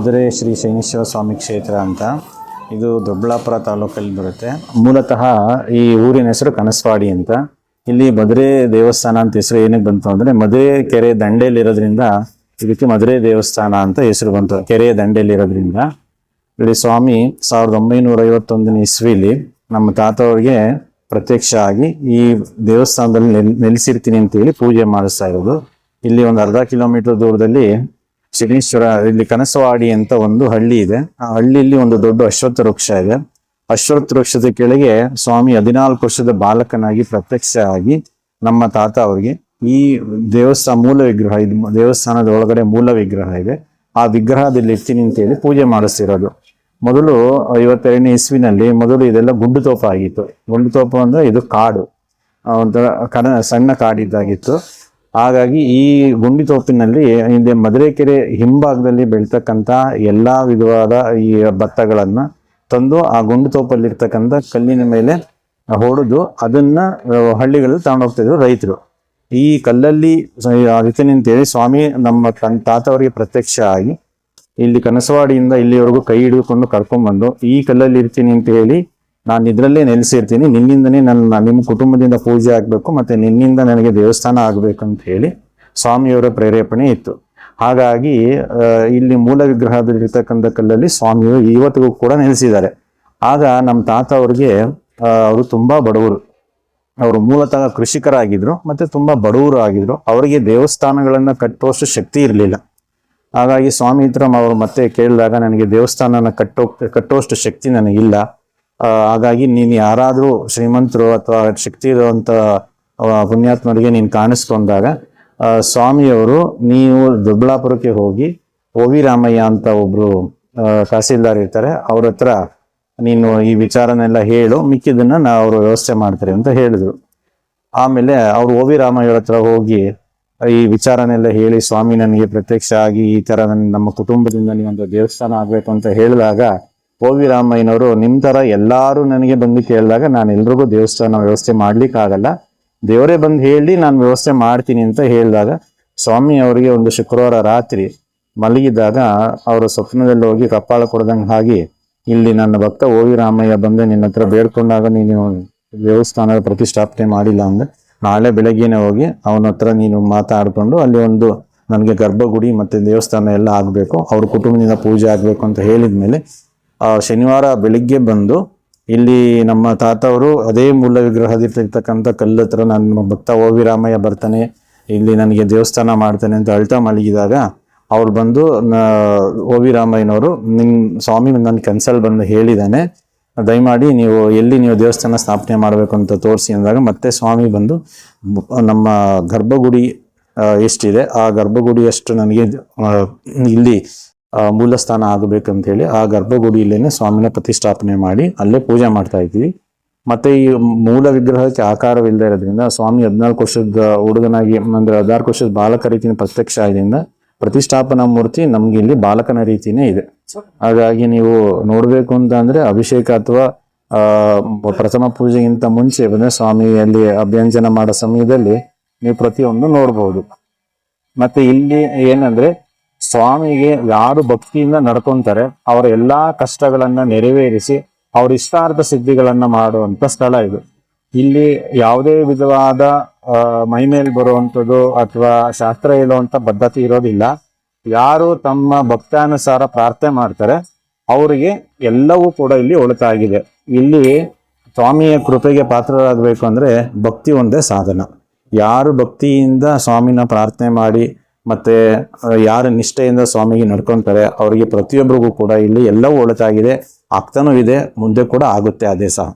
ಮಧುರೆ ಶ್ರೀ ಶನೀಶ್ವರ ಸ್ವಾಮಿ ಕ್ಷೇತ್ರ ಅಂತ. ಇದು ದೊಡ್ಡಬಳ್ಳಾಪುರ ತಾಲೂಕಲ್ಲಿ ಬರುತ್ತೆ. ಮೂಲತಃ ಈ ಊರಿನ ಹೆಸರು ಕನಸ್ವಾಡಿ ಅಂತ. ಇಲ್ಲಿ ಮಧುರೆ ದೇವಸ್ಥಾನ ಅಂತ ಹೆಸರು ಏನಕ್ಕೆ ಬಂತು ಅಂದರೆ ಮಧುರೆ ಕೆರೆ ದಂಡೆಯಲ್ಲಿರೋದ್ರಿಂದ ಇದಕ್ಕೆ ಮಧುರೆ ದೇವಸ್ಥಾನ ಅಂತ ಹೆಸರು ಬಂತು. ಕೆರೆಯ ದಂಡೆಯಲ್ಲಿರೋದ್ರಿಂದ. ಇಲ್ಲಿ ಸ್ವಾಮಿ ಸಾವಿರದ ಒಂಬೈನೂರ ಐವತ್ತೊಂದನೇ ಇಸ್ವಿಲಿ ನಮ್ಮ ತಾತವ್ರಿಗೆ ಪ್ರತ್ಯಕ್ಷ ಆಗಿ ಈ ದೇವಸ್ಥಾನದಲ್ಲಿ ನೆಲ್, ನೆಲೆಸಿರ್ತೀನಿ ಅಂತೇಳಿ ಪೂಜೆ ಮಾಡಿಸ್ತಾ ಇರೋದು. ಇಲ್ಲಿ ಒಂದು ಅರ್ಧ ಕಿಲೋಮೀಟರ್ ದೂರದಲ್ಲಿ ಶನೇಶ್ವರ ಇಲ್ಲಿ ಕನಸವಾಡಿ ಅಂತ ಒಂದು ಹಳ್ಳಿ ಇದೆ. ಆ ಹಳ್ಳಿಯಲ್ಲಿ ಒಂದು ದೊಡ್ಡ ಅಶ್ವತ್ಥ ವೃಕ್ಷ ಇದೆ. ಅಶ್ವತ್ಥ ವೃಕ್ಷದ ಕೆಳಗೆ ಸ್ವಾಮಿ ಹದಿನಾಲ್ಕು ವರ್ಷದ ಬಾಲಕನಾಗಿ ಪ್ರತ್ಯಕ್ಷ ಆಗಿ ನಮ್ಮ ತಾತ ಅವರಿಗೆ ಈ ದೇವಸ್ಥಾನ ಮೂಲ ವಿಗ್ರಹ, ಇದು ದೇವಸ್ಥಾನದ ಒಳಗಡೆ ಮೂಲ ವಿಗ್ರಹ ಇದೆ. ಆ ವಿಗ್ರಹದಲ್ಲಿ ಇರ್ತೀನಿ ನಿಂತೇಳಿ ಪೂಜೆ ಮಾಡಿಸ್ತಿರೋದು. ಮೊದಲು ಐವತ್ತೆರಡನೇ ಇಸ್ವಿನಲ್ಲಿ ಮೊದಲು ಇದೆಲ್ಲ ಗುಂಡು ತೋಪ ಆಗಿತ್ತು. ಗುಂಡು ತೋಪ ಅಂದ್ರೆ ಇದು ಕಾಡು. ಒಂಥರ ಕನ, ಸಣ್ಣ ಕಾಡಿದ್ದಾಗಿತ್ತು. ಹಾಗಾಗಿ ಈ ಗುಂಡಿ ತೋಪಿನಲ್ಲಿ ಹಿಂದೆ ಮದುರೈಕೆರೆ ಕೆರೆ ಹಿಂಭಾಗದಲ್ಲಿ ಬೆಳೀತಕ್ಕಂಥ ಎಲ್ಲ ವಿಧವಾದ ಈ ಭತ್ತಗಳನ್ನು ತಂದು ಆ ಗುಂಡಿ ತೋಪಲ್ಲಿರ್ತಕ್ಕಂಥ ಕಲ್ಲಿನ ಮೇಲೆ ಹೊಡೆದು ಅದನ್ನ ಹಳ್ಳಿಗಳಲ್ಲಿ ತಗೊಂಡು ಹೋಗ್ತಾ ಇದ್ರು ರೈತರು. ಈ ಕಲ್ಲಲ್ಲಿ ಅದಕ್ಕೆ ಹೇಳಿ ಸ್ವಾಮಿ ನಮ್ಮ ತನ್ ತಾತವರಿಗೆ ಪ್ರತ್ಯಕ್ಷ ಆಗಿ ಇಲ್ಲಿ ಕನಸವಾಡಿಯಿಂದ ಇಲ್ಲಿವರೆಗೂ ಕೈ ಹಿಡಿದುಕೊಂಡು ಕರ್ಕೊಂಡ್ಬಂದು ಈ ಕಲ್ಲಲ್ಲಿ ಇರ್ತೀನಿ ಅಂತ ಹೇಳಿ ನಾನು ಇದರಲ್ಲೇ ನೆಲೆಸಿರ್ತೀನಿ, ನಿನ್ನಿಂದನೇ ನನ್ನ ನಿಮ್ಮ ಕುಟುಂಬದಿಂದ ಪೂಜೆ ಆಗಬೇಕು ಮತ್ತು ನಿನ್ನಿಂದ ನನಗೆ ದೇವಸ್ಥಾನ ಆಗಬೇಕು ಅಂತ ಹೇಳಿ ಸ್ವಾಮಿಯವರ ಪ್ರೇರೇಪಣೆ ಇತ್ತು. ಹಾಗಾಗಿ ಇಲ್ಲಿ ಮೂಲ ವಿಗ್ರಹದಲ್ಲಿರ್ತಕ್ಕಂಥ ಕಲ್ಲಲ್ಲಿ ಸ್ವಾಮಿಯವರು ಇವತ್ತಿಗೂ ಕೂಡ ನೆಲೆಸಿದ್ದಾರೆ. ಆಗ ನಮ್ಮ ತಾತ ಅವ್ರಿಗೆ ಅವರು ತುಂಬ ಬಡವರು. ಅವರು ಮೂಲತಃ ಕೃಷಿಕರಾಗಿದ್ದರು ಮತ್ತು ತುಂಬ ಬಡವರು ಆಗಿದ್ರು. ಅವರಿಗೆ ದೇವಸ್ಥಾನಗಳನ್ನು ಕಟ್ಟುವಷ್ಟು ಶಕ್ತಿ ಇರಲಿಲ್ಲ. ಹಾಗಾಗಿ ಸ್ವಾಮಿ ಅವರು ಮತ್ತೆ ಕೇಳಿದಾಗ, ನನಗೆ ದೇವಸ್ಥಾನನ ಕಟ್ಟೋ ಕಟ್ಟುವಷ್ಟು ಶಕ್ತಿ ನನಗಿಲ್ಲ. ಹಾಗಾಗಿ ನೀನು ಯಾರಾದರೂ ಶ್ರೀಮಂತರು ಅಥವಾ ಶಕ್ತಿ ಇರುವಂತ ಪುಣ್ಯಾತ್ಮರಿಗೆ ನೀನು ಕಾಣಿಸ್ಕೊಂಡಾಗ ಸ್ವಾಮಿಯವರು ನೀವು ದೊಡ್ಡಬಳ್ಳಾಪುರಕ್ಕೆ ಹೋಗಿ ಓ ವಿ ರಾಮಯ್ಯ ಅಂತ ಒಬ್ರು ತಹಸೀಲ್ದಾರ್ ಇರ್ತಾರೆ, ಅವ್ರ ಹತ್ರ ನೀನು ಈ ವಿಚಾರನೆಲ್ಲ ಹೇಳು ಮಿಕ್ಕಿದ್ದನ್ನ ನಾ ಅವರು ವ್ಯವಸ್ಥೆ ಮಾಡ್ತಾರೆ ಅಂತ ಹೇಳಿದ್ರು. ಆಮೇಲೆ ಅವ್ರು ಓ ವಿ ರಾಮಯ್ಯರ ಹತ್ರ ಹೋಗಿ ಈ ವಿಚಾರನೆಲ್ಲ ಹೇಳಿ, ಸ್ವಾಮಿ ನನಗೆ ಪ್ರತ್ಯಕ್ಷ ಆಗಿ ಈ ತರ ನನ್ನ ನಮ್ಮ ಕುಟುಂಬದಿಂದ ನೀವೊಂದು ದೇವಸ್ಥಾನ ಆಗ್ಬೇಕು ಅಂತ ಹೇಳಿದಾಗ ವಿ ರಾಮಯ್ಯನವರು, ನಿಮ್ ತರ ಎಲ್ಲರೂ ನನಗೆ ಬಂದು ಕೇಳಿದಾಗ ನಾನು ಎಲ್ರಿಗೂ ದೇವಸ್ಥಾನ ವ್ಯವಸ್ಥೆ ಮಾಡ್ಲಿಕ್ಕೆ ಆಗಲ್ಲ. ದೇವರೇ ಬಂದು ಹೇಳಿ ನಾನು ವ್ಯವಸ್ಥೆ ಮಾಡ್ತೀನಿ ಅಂತ ಹೇಳಿದಾಗ ಸ್ವಾಮಿ ಅವರಿಗೆ ಒಂದು ಶುಕ್ರವಾರ ರಾತ್ರಿ ಮಲಗಿದಾಗ ಅವರು ಸ್ವಪ್ನದಲ್ಲಿ ಹೋಗಿ ಕಪ್ಪಾಳ ಕೊಡ್ದಂಗೆ ಹಾಗೆ, ಇಲ್ಲಿ ನನ್ನ ಭಕ್ತ ಓವಿ ರಾಮಯ್ಯ ಬಂದು ನಿನ್ನ ಹತ್ರ ಬೇಡ್ಕೊಂಡಾಗ ನೀನು ದೇವಸ್ಥಾನದ ಪ್ರತಿಷ್ಠಾಪನೆ ಮಾಡಿಲ್ಲ ಅಂದ್ರೆ, ನಾಳೆ ಬೆಳಗ್ಗೆನೆ ಹೋಗಿ ಅವನ ಹತ್ರ ನೀನು ಮಾತಾಡ್ಕೊಂಡು ಅಲ್ಲಿ ಒಂದು ನನಗೆ ಗರ್ಭಗುಡಿ ಮತ್ತೆ ದೇವಸ್ಥಾನ ಎಲ್ಲ ಆಗಬೇಕು, ಅವ್ರ ಕುಟುಂಬದಿಂದ ಪೂಜೆ ಆಗಬೇಕು ಅಂತ ಹೇಳಿದ್ಮೇಲೆ ಆ ಶನಿವಾರ ಬೆಳಿಗ್ಗೆ ಬಂದು ಇಲ್ಲಿ ನಮ್ಮ ತಾತವರು ಅದೇ ಮೂಲ ವಿಗ್ರಹದಿರ್ತಕ್ಕಂಥ ಕಲ್ಲು ಹತ್ರ ನನ್ನ ಭಕ್ತ ಓ ವಿ ರಾಮಯ್ಯ ಬರ್ತಾನೆ, ಇಲ್ಲಿ ನನಗೆ ದೇವಸ್ಥಾನ ಮಾಡ್ತಾನೆ ಅಂತ ಅಳ್ತಾ ಮಲಗಿದಾಗ ಅವ್ರು ಬಂದು ಓ ವಿ ರಾಮಯ್ಯನವರು ನಿಮ್ಮ ಸ್ವಾಮಿ ನನ್ನ ಕನ್ಸಲ್ ಬಂದು ಹೇಳಿದ್ದಾನೆ ದಯಮಾಡಿ ನೀವು ಎಲ್ಲಿ ನೀವು ದೇವಸ್ಥಾನ ಸ್ಥಾಪನೆ ಮಾಡಬೇಕು ಅಂತ ತೋರಿಸಿ ಅಂದಾಗ ಮತ್ತೆ ಸ್ವಾಮಿ ಬಂದು ನಮ್ಮ ಗರ್ಭಗುಡಿ ಎಷ್ಟಿದೆ, ಆ ಗರ್ಭಗುಡಿಯಷ್ಟು ನನಗೆ ಇಲ್ಲಿ ಆ, ಮೂಲ ಸ್ಥಾನ ಆಗಬೇಕಂತ ಹೇಳಿ ಆ ಗರ್ಭಗುಡಿಯಲ್ಲೇನೆ ಸ್ವಾಮಿನ ಪ್ರತಿಷ್ಠಾಪನೆ ಮಾಡಿ ಅಲ್ಲೇ ಪೂಜೆ ಮಾಡ್ತಾ ಇದ್ವಿ. ಮತ್ತೆ ಈ ಮೂಲ ವಿಗ್ರಹಕ್ಕೆ ಆಕಾರವಿಲ್ಲದೆ ಇರೋದ್ರಿಂದ ಸ್ವಾಮಿ ಹದಿನಾಲ್ಕು ವರ್ಷದ ಹುಡುಗನಾಗಿ ಅಂದ್ರೆ ಹದಿನಾಲ್ಕು ವರ್ಷದ ಬಾಲಕ ರೀತಿಯ ಪ್ರತ್ಯಕ್ಷ ಆದ್ರಿಂದ ಪ್ರತಿಷ್ಠಾಪನಾ ಮೂರ್ತಿ ನಮ್ಗೆ ಇಲ್ಲಿ ಬಾಲಕನ ರೀತಿನೇ ಇದೆ. ಹಾಗಾಗಿ ನೀವು ನೋಡ್ಬೇಕು ಅಂತ ಅಂದ್ರೆ ಅಭಿಷೇಕ ಅಥವಾ ಪ್ರಥಮ ಪೂಜೆಗಿಂತ ಮುಂಚೆ ಬಂದ್ರೆ ಸ್ವಾಮಿಯಲ್ಲಿ ಅಭ್ಯಂಜನ ಮಾಡೋ ಸಮಯದಲ್ಲಿ ನೀವು ಪ್ರತಿಯೊಂದು ನೋಡ್ಬಹುದು ಮತ್ತೆ ಇಲ್ಲಿ ಏನಂದ್ರೆ ಸ್ವಾಮಿಗೆ ಯಾರು ಭಕ್ತಿಯಿಂದ ನಡ್ಕೊಂತಾರೆ, ಅವರ ಎಲ್ಲಾ ಕಷ್ಟಗಳನ್ನ ನೆರವೇರಿಸಿ ಅವ್ರ ಇಷ್ಟಾರ್ಥ ಸಿದ್ಧಿಗಳನ್ನ ಮಾಡುವಂತ ಸ್ಥಳ ಇದು. ಇಲ್ಲಿ ಯಾವುದೇ ವಿಧವಾದ ಮೈಮೇಲೆ ಬರುವಂಥದ್ದು ಅಥವಾ ಶಾಸ್ತ್ರ ಹೇಳುವಂತ ಪದ್ಧತಿ ಇರೋದಿಲ್ಲ. ಯಾರು ತಮ್ಮ ಭಕ್ತಾನುಸಾರ ಪ್ರಾರ್ಥನೆ ಮಾಡ್ತಾರೆ, ಅವರಿಗೆ ಎಲ್ಲವೂ ಕೂಡ ಇಲ್ಲಿ ಒಳಿತಾಗಿದೆ. ಇಲ್ಲಿ ಸ್ವಾಮಿಯ ಕೃಪೆಗೆ ಪಾತ್ರರಾಗಬೇಕು ಅಂದ್ರೆ ಭಕ್ತಿ ಒಂದೇ ಸಾಧನ. ಯಾರು ಭಕ್ತಿಯಿಂದ ಸ್ವಾಮಿನ ಪ್ರಾರ್ಥನೆ ಮಾಡಿ ಮತ್ತೆ ಯಾರ ನಿಷ್ಠೆಯಿಂದ ಸ್ವಾಮಿಗೆ ನಡ್ಕೊತಾರೆ, ಅವರಿಗೆ ಪ್ರತಿಯೊಬ್ಬರಿಗೂ ಕೂಡ ಇಲ್ಲಿ ಎಲ್ಲವೂ ಒಳತಾಗಿದೆ, ಆಗ್ತಾನೂ ಇದೆ, ಮುಂದೆ ಕೂಡ ಆಗುತ್ತೆ ಅದೇ ಸಹ.